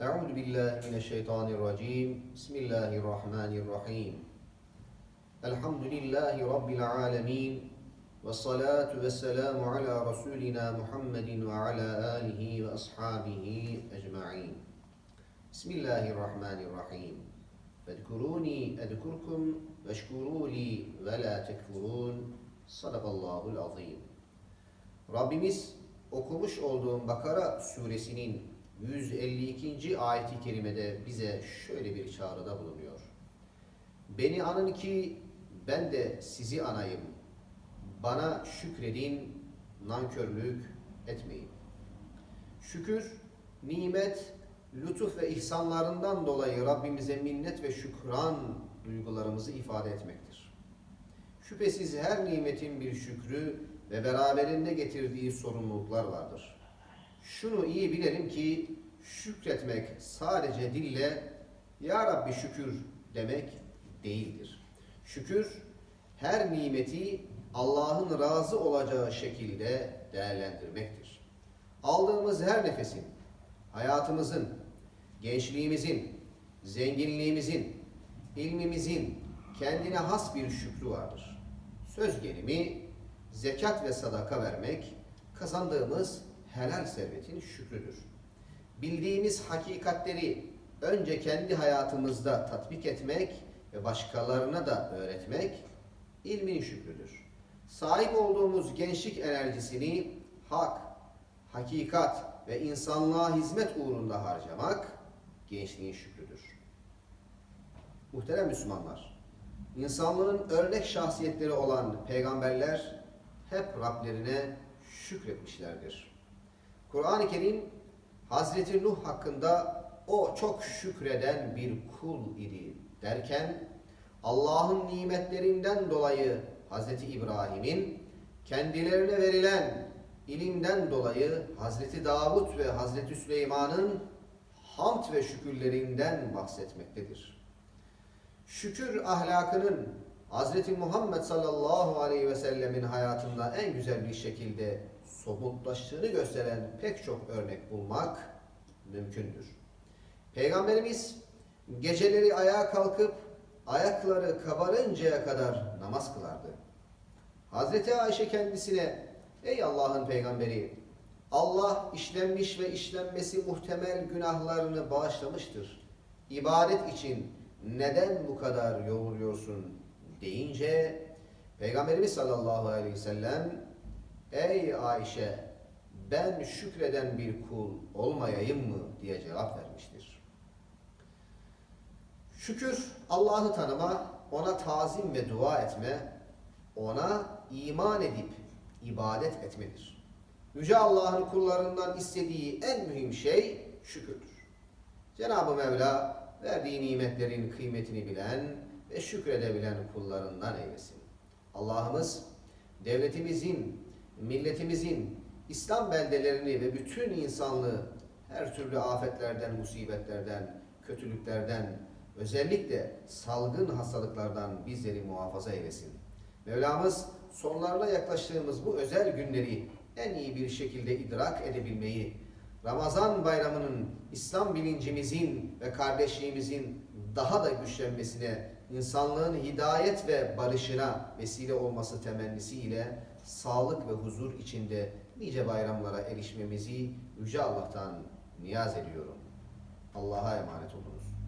Euzu billahi mineşşeytanirracim. Bismillahirrahmanirrahim. Elhamdülillahi rabbil alamin. Ve salatu ve selamu ala rasulina Muhammedin ve ala alihi ve ashabihi ecmaîn. Bismillahirrahmanirrahim. Fedkuruni edkurkum ve şkuruli ve la tekfurun. Sadakallahul azim. Rabbimiz okumuş olduğum Bakara suresinin 152. ayeti kerimede bize şöyle bir çağrıda bulunuyor. Beni anın ki ben de sizi anayım. Bana şükredin, nankörlük etmeyin. Şükür, nimet, lütuf ve ihsanlarından dolayı Rabbimize minnet ve şükran duygularımızı ifade etmektir. Şüphesiz her nimetin bir şükrü ve beraberinde getirdiği sorumluluklar vardır. Şunu iyi bilelim ki şükretmek sadece dille Ya Rabbi şükür demek değildir. Şükür her nimeti Allah'ın razı olacağı şekilde değerlendirmektir. Aldığımız her nefesin, hayatımızın, gençliğimizin, zenginliğimizin, ilmimizin kendine has bir şükrü vardır. Söz gelimi zekat ve sadaka vermek kazandığımız helal servetin şükrüdür. Bildiğimiz hakikatleri önce kendi hayatımızda tatbik etmek ve başkalarına da öğretmek ilmin şükrüdür. Sahip olduğumuz gençlik enerjisini hak, hakikat ve insanlığa hizmet uğrunda harcamak gençliğin şükrüdür. Muhterem Müslümanlar, insanlığın örnek şahsiyetleri olan peygamberler hep Rablerine şükretmişlerdir. Kur'an-ı Kerim Hazreti Nuh hakkında o çok şükreden bir kul idi derken Allah'ın nimetlerinden dolayı Hazreti İbrahim'in kendilerine verilen ilimden dolayı Hazreti Davut ve Hazreti Süleyman'ın hamd ve şükürlerinden bahsetmektedir. Şükür ahlakının Hazreti Muhammed sallallahu aleyhi ve sellemin hayatında en güzel bir şekilde somutlaştığını gösteren pek çok örnek bulmak mümkündür. Peygamberimiz geceleri ayağa kalkıp ayakları kabarıncaya kadar namaz kılardı. Hazreti Ayşe kendisine ey Allah'ın peygamberi Allah işlenmiş ve işlenmesi muhtemel günahlarını bağışlamıştır. İbadet için neden bu kadar yoruluyorsun deyince Peygamberimiz sallallahu aleyhi ve sellem ey Ayşe ben şükreden bir kul olmayayım mı diye cevap vermiştir. Şükür Allah'ı tanıma, ona tazim ve dua etme, ona iman edip ibadet etmedir. Yüce Allah'ın kullarından istediği en mühim şey şükürdür. Cenab-ı Mevla verdiği nimetlerin kıymetini bilen ve şükredebilen kullarından eylesin. Allah'ımız devletimizin, milletimizin, İslam beldelerini ve bütün insanlığı her türlü afetlerden, musibetlerden, kötülüklerden, özellikle salgın hastalıklardan bizleri muhafaza eylesin. Mevlamız sonlarına yaklaştığımız bu özel günleri en iyi bir şekilde idrak edebilmeyi, Ramazan bayramının İslam bilincimizin ve kardeşliğimizin daha da güçlenmesine, insanlığın hidayet ve barışına vesile olması temennisiyle sağlık ve huzur içinde nice bayramlara erişmemizi Yüce Allah'tan niyaz ediyorum. Allah'a emanet olunuz.